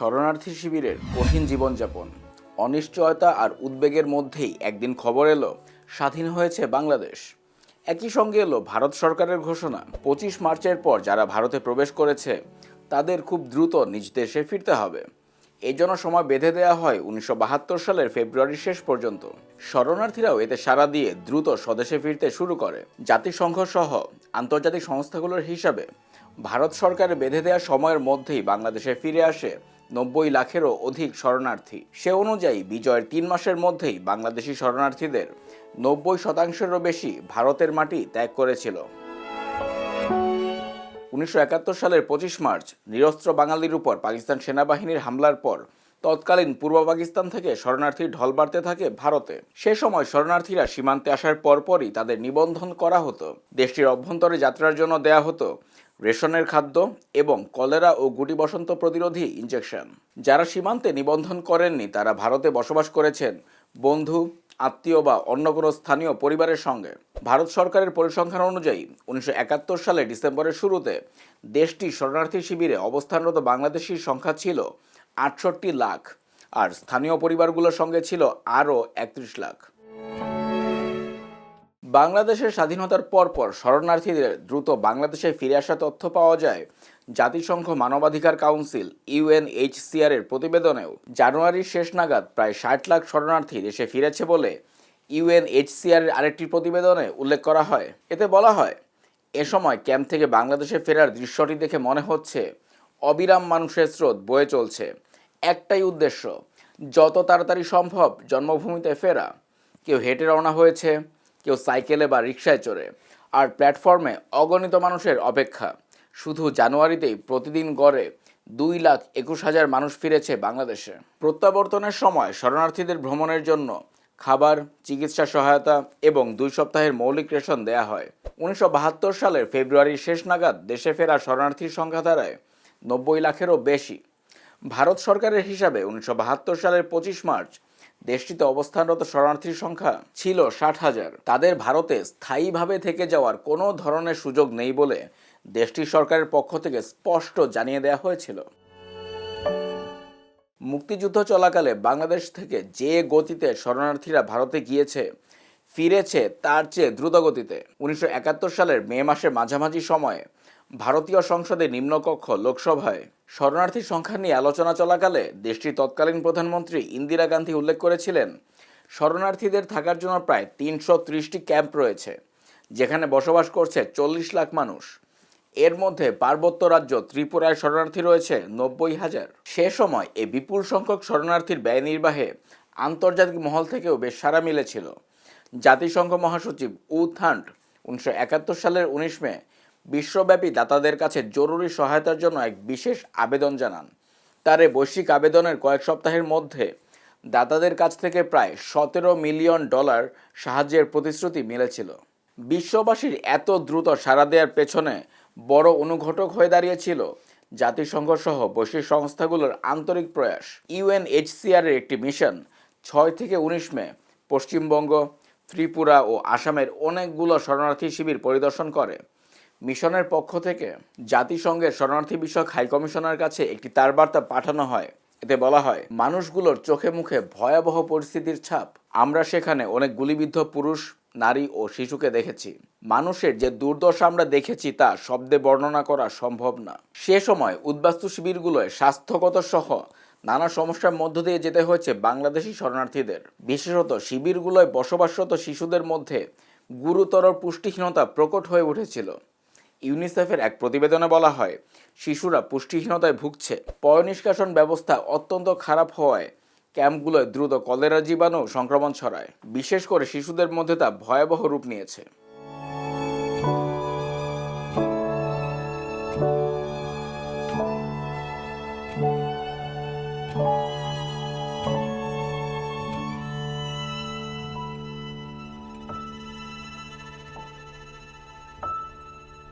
শরণার্থী শিবিরের কঠিন জীবনযাপন, অনিশ্চয়তা আর উদ্বেগের মধ্যেই একদিন খবর এলো, স্বাধীন হয়েছে বাংলাদেশ। একই সঙ্গে এলো ভারত সরকারের ঘোষণা, পঁচিশ মার্চের পর যারা ভারতে প্রবেশ করেছে, তাদের খুব দ্রুত নিজ দেশে ফিরতে হবে। জন্য সময় বেঁধে দেওয়া হয় উনিশশো বাহাত্তর সালের ফেব্রুয়ারি শেষ পর্যন্ত। শরণার্থীরাও এতে সাড়া দিয়ে দ্রুত স্বদেশে ফিরতে শুরু করে। জাতিসংঘ সহ আন্তর্জাতিক সংস্থাগুলোর হিসাবে ভারত সরকারের বেঁধে দেওয়া সময়ের মধ্যেই বাংলাদেশে ফিরে আসে নব্বই লাখেরও অধিক শরণার্থী। সে অনুযায়ী বিজয়ের তিন মাসের মধ্যেই বাংলাদেশি শরণার্থীদের নব্বই শতাংশেরও বেশি ভারতের মাটি ত্যাগ করেছিল। উনিশশো একাত্তর সালের পঁচিশ মার্চ নিরস্ত্র বাঙালির উপর পাকিস্তান সেনাবাহিনীর হামলার পর তৎকালীন পূর্ব পাকিস্তান থেকে শরণার্থীর ঢল বাড়তে থাকে ভারতে। সে সময় শরণার্থীরা সীমান্তে আসার পরপরই তাদের নিবন্ধন করা হতো। দেশটির অভ্যন্তরে যাত্রার জন্য দেয়া হতো রেশনের খাদ্য এবং কলেরা ও গুটি বসন্ত প্রতিরোধী ইনজেকশন। যারা সীমান্তে নিবন্ধন করেননি, তারা ভারতে বসবাস করেছেন বন্ধু আত্মীয় বা অন্য কোনো স্থানীয় পরিবারের সঙ্গে। ভারত সরকারের পরিসংখ্যান অনুযায়ী, উনিশশো একাত্তর সালে ডিসেম্বরের শুরুতে দেশটি শরণার্থী শিবিরে অবস্থানরত বাংলাদেশির সংখ্যা ছিল আটষট্টি লাখ, আর স্থানীয় পরিবারগুলোর সঙ্গে ছিল আরও একত্রিশ লাখ। বাংলাদেশের স্বাধীনতার পরপর শরণার্থীদের দ্রুত বাংলাদেশে ফিরে আসা তথ্য পাওয়া যায় জাতিসংঘ মানবাধিকার কাউন্সিল ইউএনএইচসিআর এর প্রতিবেদনেও জানুয়ারির শেষ নাগাদ প্রায় ষাট লাখ শরণার্থী দেশে ফিরেছে বলে ইউএনএইচসিআর এর আরেকটি প্রতিবেদনে উল্লেখ করা হয়। এতে বলা হয়, এ সময় ক্যাম্প থেকে বাংলাদেশে ফেরার দৃশ্যটি দেখে মনে হচ্ছে অবিরাম মানুষের স্রোত বয়ে চলছে। একটাই উদ্দেশ্য, যত তাড়াতাড়ি সম্ভব জন্মভূমিতে ফেরা। কেউ হেঁটে রওনা হয়েছে, কেউ সাইকেলে বা রিক্সায় চড়ে, আর প্ল্যাটফর্মে অগণিত মানুষের অপেক্ষা। শুধু জানুয়ারিতেই প্রতিদিন গড়ে দুই লাখ একুশ হাজার মানুষ ফিরেছে বাংলাদেশে। প্রত্যাবর্তনের সময় শরণার্থীদের ভ্রমণের জন্য খাবার, চিকিৎসা সহায়তা এবং দুই সপ্তাহের মৌলিক রেশন দেয়া হয়। উনিশশো বাহাত্তর সালের ফেব্রুয়ারির শেষ নাগাদ দেশে ফেরা শরণার্থীর সংখ্যা দাঁড়ায় নব্বই লাখেরও বেশি। ভারত সরকারের হিসাবে উনিশশো বাহাত্তর সালের পঁচিশ মার্চ দেশটিতে অবস্থানরত শরণার্থীর সংখ্যা ছিল ষাট হাজার। তাদের ভারতে স্থায়ীভাবে থেকে যাওয়ার কোনো ধরনের সুযোগ নেই বলে দেশটির সরকারের পক্ষ থেকে স্পষ্ট জানিয়ে দেওয়া হয়েছিল। মুক্তিযুদ্ধ চলাকালে বাংলাদেশ থেকে যে গতিতে শরণার্থীরা ভারতে গিয়েছে, ফিরেছে তার চেয়ে দ্রুত গতিতে উনিশশো সালের মে মাসের মাঝামাঝি সময়ে ভারতীয় সংসদে নিম্নকক্ষ লোকসভায় শরণার্থীর সংখ্যা নিয়ে আলোচনা চলাকালে দেশটির তৎকালীন প্রধানমন্ত্রী ইন্দিরা গান্ধী উল্লেখ করেছিলেন, শরণার্থীদের থাকার জন্য প্রায় তিনশো ক্যাম্প রয়েছে, যেখানে বসবাস করছে চল্লিশ লাখ মানুষ। এর মধ্যে পার্বত্য রাজ্য ত্রিপুরায় শরণার্থী রয়েছে নব্বই হাজার। সে সময় এই বিপুল সংখ্যক শরণার্থীর ব্যয় নির্বাহে আন্তর্জাতিক মহল থেকেও বেশ সাড়া মিলেছিল। জাতিসংঘ মহাসচিব উ থান্ট উনিশশো একাত্তর সালের উনিশ মে বিশ্বব্যাপী দাতাদের কাছে জরুরি সহায়তার জন্য এক বিশেষ আবেদন জানান। তার এই বৈশ্বিক আবেদনের কয়েক সপ্তাহের মধ্যে দাতাদের কাছ থেকে প্রায় সতেরো মিলিয়ন ডলার সাহায্যের প্রতিশ্রুতি মিলেছিল। বিশ্ববাসীর এত দ্রুত সাড়া দেওয়ার পেছনে বড় অনুঘটক হয়ে দাঁড়িয়েছিল জাতিসংঘ সহ বৈশ্বিক সংস্থাগুলোর আন্তরিক প্রয়াস। ইউএনএইচসিআর এর একটি মিশন ছয় থেকে উনিশ মে পশ্চিমবঙ্গ, ত্রিপুরা ও আসামের অনেকগুলো শরণার্থী শিবির পরিদর্শন করে। মিশনের পক্ষ থেকে জাতিসংঘের শরণার্থী বিষয়ক হাইকমিশনার কাছে একটি তার বার্তা পাঠানো হয়। এতে বলা হয়, মানুষগুলোর চোখে মুখে ভয়াবহ পরিস্থিতির ছাপ। আমরা সেখানে অনেক গুলিবিদ্ধ পুরুষ নারী ও শিশুকে দেখেছি। মানুষের যে দুর্দশা আমরা দেখেছি তা শব্দে বর্ণনা করা সম্ভব না। সে সময় উদ্বাস্তু শিবিরগুলোয় স্বাস্থ্যগত সহ নানা সমস্যার মধ্য দিয়ে যেতে হয়েছে বাংলাদেশি শরণার্থীদের। বিশেষত শিবিরগুলোয় বসবাসরত শিশুদের মধ্যে গুরুতর পুষ্টিহীনতা প্রকট হয়ে উঠেছিল। ইউনিসেফের এক প্রতিবেদনে বলা হয়, শিশুরা পুষ্টিহীনতায় ভুগছে। পয়নিষ্কাশন ব্যবস্থা অত্যন্ত খারাপ হওয়ায় ক্যাম্পগুলোয় দ্রুত কলেরা জীবাণু সংক্রমণ ছড়ায়। বিশেষ করে শিশুদের মধ্যে তা ভয়াবহ রূপ নিয়েছে।